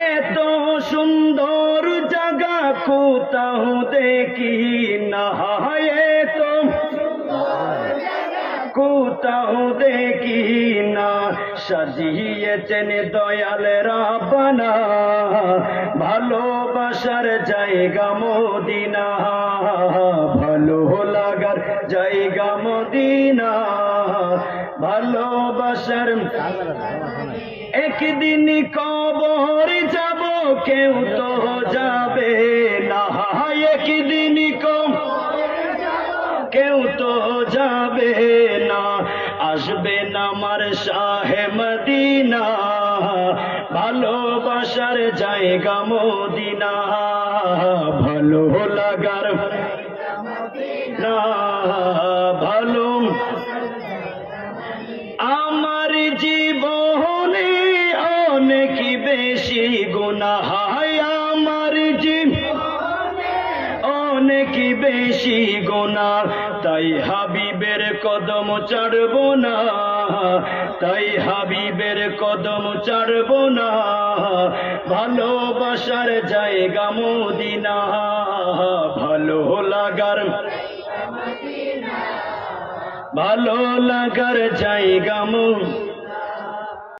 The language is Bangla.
এত সুন্দর জাগা কোথাও দেখি না, এত কোথাও দেখি না। সাজিয়েছেন দয়াল রাবানা, ভালোবাসার জায়গা মদিনা, ভালো লাগার জায়গা মদিনা, ভালোবাসার একদিন কবর যাব, কেউ তো যাবে না। একদিন কেউ তো যাবে না। আসবে না আমার শাহে মদিনা। ভালোবাসার জায়গা মদিনা। ভালো লাগার না। ভালো বেশি গুণা আমার বেশি গোনা, তাই হাবিবের কদম চড়ব না। তাই হাবিবের কদম চড়ব না। ভালোবাসার জায়গা মদিনা, ভালো লাগার ভালো লাগার জায়গা মদিনা।